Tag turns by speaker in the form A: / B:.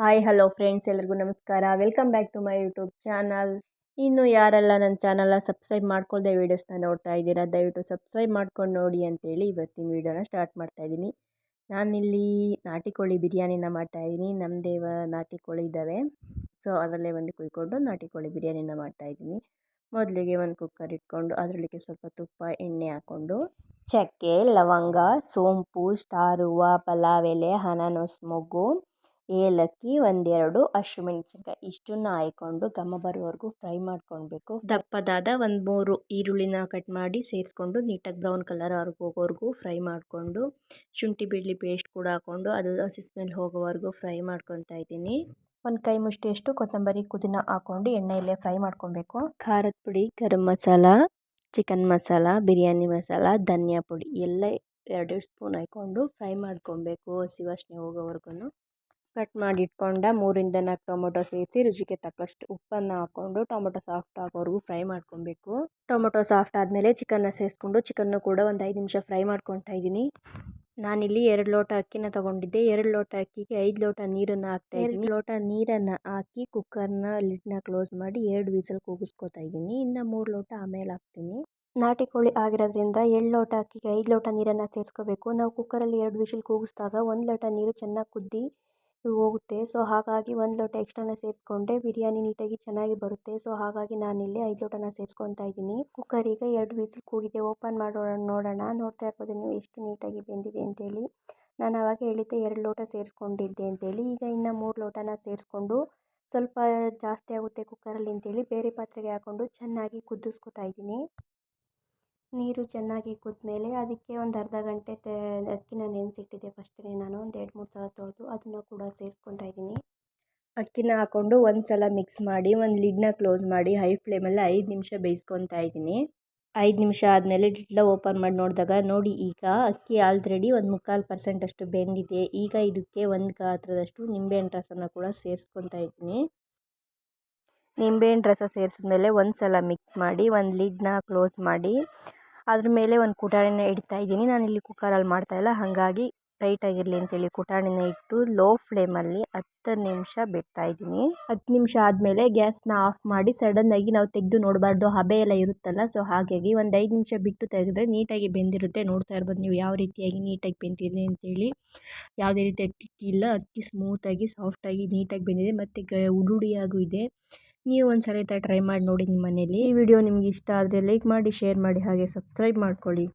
A: Hi hello friends ಎಲ್ರಿಗೂ ನಮಸ್ಕಾರ. Welcome back to my YouTube channel ಇನ್ನು ಯಾರೆಲ್ಲ ನನ್ನ ಚಾನಲ್ನ ಸಬ್ಸ್ಕ್ರೈಬ್ ಮಾಡ್ಕೊಳ್ಳದೆ ವೀಡಿಯೋಸ್ನ ನೋಡ್ತಾ ಇದ್ದೀರಾ, ದಯವಿಟ್ಟು ಸಬ್ಸ್ಕ್ರೈಬ್ ಮಾಡ್ಕೊಂಡು ನೋಡಿ ಅಂತೇಳಿ ಇವತ್ತಿನ ವೀಡಿಯೋನ ಸ್ಟಾರ್ಟ್ ಮಾಡ್ತಾ ಇದ್ದೀನಿ. ನಾನಿಲ್ಲಿ ನಾಟಿ ಕೋಳಿ ಬಿರಿಯಾನಿನ ಮಾಡ್ತಾಯಿದ್ದೀನಿ ನಮ್ಮದೇ ನಾಟಿ ಕೋಳಿ ಇದ್ದಾವೆ. ಸೊ ಅದರಲ್ಲೇ ಒಂದು ಕುಯ್ಕೊಂಡು ನಾಟಿ ಕೋಳಿ ಬಿರಿಯಾನಿನ ಮಾಡ್ತಾಯಿದ್ದೀನಿ ಮೊದಲಿಗೆ ಒಂದು ಕುಕ್ಕರ್ ಇಟ್ಕೊಂಡು ಅದರೊಳಗೆ ಸ್ವಲ್ಪ ತುಪ್ಪ, ಎಣ್ಣೆ ಹಾಕ್ಕೊಂಡು ಚಕ್ಕೆ, ಲವಂಗ, ಸೋಂಪು, ಸ್ಟಾರ್, ಹೂವು, ಪಲಾವ್, ಎಲೆ ಹನನಸ್ ಮೊಗ್ಗು ಏಲಕ್ಕಿ ಒಂದೆರಡು ಹಸಿಮೆಣಸಿನ್ಕಾಯಿ ಇಷ್ಟನ್ನ ಹಾಯ್ಕೊಂಡು ಘಮ ಬರೋವರೆಗೂ ಫ್ರೈ ಮಾಡ್ಕೊಳ್ಬೇಕು ದಪ್ಪದಾದ ಒಂದು ಮೂರು ಈರುಳ್ಳಿನ ಕಟ್ ಮಾಡಿ ಸೇರಿಸ್ಕೊಂಡು ನೀಟಾಗಿ ಬ್ರೌನ್ ಕಲರ್ ಹೋಗೋವರೆಗೂ ಫ್ರೈ ಮಾಡಿಕೊಂಡು, ಶುಂಠಿ ಬೆಳ್ಳಿ ಪೇಸ್ಟ್ ಕೂಡ ಹಾಕ್ಕೊಂಡು ಅದು ಹಸಿ ಸ್ಮೆಲ್ ಹೋಗೋವರೆಗೂ ಫ್ರೈ ಮಾಡ್ಕೊತಾ ಇದ್ದೀನಿ. ಒಂದು ಕೈ ಮುಷ್ಟಿಯಷ್ಟು ಕೊತ್ತಂಬರಿ ಕುದಿನ ಹಾಕ್ಕೊಂಡು ಎಣ್ಣೆಯಲ್ಲೇ ಫ್ರೈ ಮಾಡ್ಕೊಬೇಕು ಖಾರದ ಪುಡಿ, ಗರಂ ಮಸಾಲ ಚಿಕನ್ ಮಸಾಲ, ಬಿರಿಯಾನಿ ಮಸಾಲ, ಧನಿಯಾ ಪುಡಿ, ಎಲ್ಲ ಎರಡೆರಡು ಸ್ಪೂನ್ ಹಾಕ್ಕೊಂಡು ಫ್ರೈ ಮಾಡ್ಕೊಬೇಕು ಹಸಿ ವಾಸನೆ ಹೋಗೋವರೆಗೂ ಕಟ್ ಮಾಡಿ ಇಟ್ಕೊಂಡ ಮೂರಿಂದ ನಾಲ್ಕು ಟೊಮೊಟೊ ಸೇರಿಸಿ ರುಚಿಗೆ ತಕ್ಕಷ್ಟು ಉಪ್ಪನ್ನು ಹಾಕ್ಕೊಂಡು ಟೊಮೊಟೊ ಸಾಫ್ಟ್ ಆಗೋವರೆಗೂ ಫ್ರೈ ಮಾಡ್ಕೊಬೇಕು. ಟೊಮೊಟೊ ಸಾಫ್ಟ್ ಆದಮೇಲೆ ಚಿಕನ್ನ ಸೇರಿಸ್ಕೊಂಡು ಚಿಕನ್ನು ಕೂಡ ಒಂದು ಐದು ನಿಮಿಷ ಫ್ರೈ ಮಾಡ್ಕೊತಾ ಇದ್ದೀನಿ. ನಾನಿಲ್ಲಿ ಎರಡು ಲೋಟ ಅಕ್ಕಿನ ತೊಗೊಂಡಿದ್ದೆ. ಎರಡು ಲೋಟ ಅಕ್ಕಿಗೆ ಐದು ಲೋಟ ನೀರನ್ನು ಹಾಕ್ತಾ ಇದ್ದೀನಿ. ಲೋಟ ನೀರನ್ನು ಹಾಕಿ ಕುಕ್ಕರ್ನ ಲಿಡ್ನ ಕ್ಲೋಸ್ ಮಾಡಿ ಎರಡು ವಿಸಲ್ ಕೂಗಿಸ್ಕೊತಾ ಇದ್ದೀನಿ. ಇನ್ನು ಮೂರು ಲೋಟ ಆಮೇಲೆ ಹಾಕ್ತೀನಿ. ನಾಟಿ ಕೋಳಿ ಆಗಿರೋದ್ರಿಂದ ಎರಡು ಲೋಟ ಅಕ್ಕಿಗೆ ಐದು ಲೋಟ ನೀರನ್ನು ಸೇರಿಸ್ಕೋಬೇಕು. ನಾವು ಕುಕ್ಕರಲ್ಲಿ ಎರಡು ವಿಷಲ್ ಕೂಗಿಸಿದಾಗ ಒಂದು ಲೋಟ ನೀರು ಚೆನ್ನಾಗಿ ಕುದ್ದಿ ಹೋಗುತ್ತೆ. ಸೊ, ಹಾಗಾಗಿ ಒಂದು ಲೋಟ ಎಕ್ಸ್ಟ್ರಾನ ಸೇರಿಸ್ಕೊಂಡೆ, ಬಿರಿಯಾನಿ ನೀಟಾಗಿ ಚೆನ್ನಾಗಿ ಬರುತ್ತೆ. ಸೊ, ಹಾಗಾಗಿ ನಾನಿಲ್ಲಿ ಐದು ಲೋಟನ ಸೇರಿಸ್ಕೊತಾ ಇದ್ದೀನಿ. ಈಗ ಎರಡು ವಿಸಿಲ್ ಕೂಗಿದೆ. ಓಪನ್ ಮಾಡೋಣ, ನೋಡೋಣ. ನೋಡ್ತಾ ಇರ್ಬೋದು ನೀವು ಎಷ್ಟು ನೀಟಾಗಿ ಬೆಂದಿದೆ ಅಂತೇಳಿ. ನಾನು ಆವಾಗ ಹೇಳಿದ್ದೆ ಎರಡು ಲೋಟ ಸೇರಿಸ್ಕೊಂಡಿದ್ದೆ ಅಂತೇಳಿ. ಈಗ ಇನ್ನು ಮೂರು ಲೋಟನ ಸೇರಿಸ್ಕೊಂಡು ಸ್ವಲ್ಪ ಜಾಸ್ತಿ ಆಗುತ್ತೆ ಕುಕ್ಕರಲ್ಲಿ ಅಂತೇಳಿ ಬೇರೆ ಪಾತ್ರೆಗೆ ಹಾಕ್ಕೊಂಡು ಚೆನ್ನಾಗಿ ಕುದಿಸ್ಕೊತಾ ಇದ್ದೀನಿ. ನೀರು ಚೆನ್ನಾಗಿ ಕುದ್ಮೇಲೆ ಅದಕ್ಕೆ ಒಂದು ಅರ್ಧ ಗಂಟೆ ತೇ ಅಕ್ಕಿನ ನೆನೆಸಿಟ್ಟಿದ್ದೆ ಫಸ್ಟೇ ನಾನು ಒಂದು ಎರಡು ಮೂರು ಸಲ ತೊಳೆದು ಅದನ್ನು ಕೂಡ ಸೇರಿಸ್ಕೊತಾ ಇದ್ದೀನಿ. ಅಕ್ಕಿನ ಹಾಕ್ಕೊಂಡು ಒಂದು ಸಲ ಮಿಕ್ಸ್ ಮಾಡಿ ಒಂದು ಲಿಡ್ನ ಕ್ಲೋಸ್ ಮಾಡಿ ಹೈ ಫ್ಲೇಮಲ್ಲಿ ಐದು ನಿಮಿಷ ಬೇಯಿಸ್ಕೊತಾ ಇದ್ದೀನಿ. ಐದು ನಿಮಿಷ ಆದಮೇಲೆ ಡಿಡ್ಲಾ ಓಪನ್ ಮಾಡಿ ನೋಡಿದಾಗ ನೋಡಿ ಈಗ ಅಕ್ಕಿ ಆಲ್ರೆಡಿ ಒಂದು ಮುಕ್ಕಾಲು ಪರ್ಸೆಂಟ್ ಅಷ್ಟು ಬೆಂದಿದೆ. ಈಗ ಇದಕ್ಕೆ ಒಂದು ಗಾತ್ರದಷ್ಟು ನಿಂಬೆಹಣ್ಣು ರಸನ ಕೂಡ ಸೇರಿಸ್ಕೊತಾ ಇದ್ದೀನಿ. ನಿಂಬೆಹಣ್ಣು ರಸ ಸೇರಿಸಿದ್ಮೇಲೆ ಒಂದು ಸಲ ಮಿಕ್ಸ್ ಮಾಡಿ ಒಂದು ಲಿಡ್ನ ಕ್ಲೋಸ್ ಮಾಡಿ ಅದ್ರ ಮೇಲೆ ಒಂದು ಕುಟಾಣಿನ ಇಡ್ತಾ ಇದ್ದೀನಿ. ನಾನಿಲ್ಲಿ ಕುಕ್ಕರಲ್ಲಿ ಮಾಡ್ತಾಯಿಲ್ಲ ಹಾಗಾಗಿ ಟೈಟಾಗಿರಲಿ ಅಂತೇಳಿ ಕುಟಾಣಿನ ಇಟ್ಟು ಲೋ ಫ್ಲೇಮಲ್ಲಿ ಹತ್ತು ನಿಮಿಷ ಬಿಡ್ತಾ ಇದ್ದೀನಿ. ಹತ್ತು ನಿಮಿಷ ಆದಮೇಲೆ ಗ್ಯಾಸ್ನ ಆಫ್ ಮಾಡಿ ಸಡನ್ನಾಗಿ ನಾವು ತೆಗೆದು ನೋಡಬಾರ್ದು. ಹಬೆ ಎಲ್ಲ ಇರುತ್ತಲ್ಲ ಸೊ ಹಾಗಾಗಿ ಒಂದು ಐದು ನಿಮಿಷ ಬಿಟ್ಟು ತೆಗೆದ್ರೆ ನೀಟಾಗಿ ಬೆಂದಿರುತ್ತೆ. ನೋಡ್ತಾ ಇರ್ಬೋದು ನೀವು ಯಾವ ರೀತಿಯಾಗಿ ನೀಟಾಗಿ ಬೆಂದಿದೆ ಅಂತೇಳಿ. ಯಾವುದೇ ರೀತಿ ಅಕ್ಕಿ ಇಲ್ಲ, ಅಕ್ಕಿ ಸ್ಮೂತಾಗಿ ಸಾಫ್ಟಾಗಿ ನೀಟಾಗಿ ಬೆಂದಿದೆ. ಮತ್ತು ಗ ಉಡುಡಿಯಾಗೂ ಇದೆ. ನೀವು ಒಂದು ಸಲ ಟ್ರೈ ಮಾಡಿ ನೋಡಿ ನಿಮ್ಮ ಮನೇಲಿ. ಈ ವಿಡಿಯೋ ನಿಮ್ಗೆ ಇಷ್ಟ ಆದರೆ ಲೈಕ್ ಮಾಡಿ, ಶೇರ್ ಮಾಡಿ ಹಾಗೆ ಸಬ್ಸ್ಕ್ರೈಬ್ ಮಾಡ್ಕೊಳ್ಳಿ.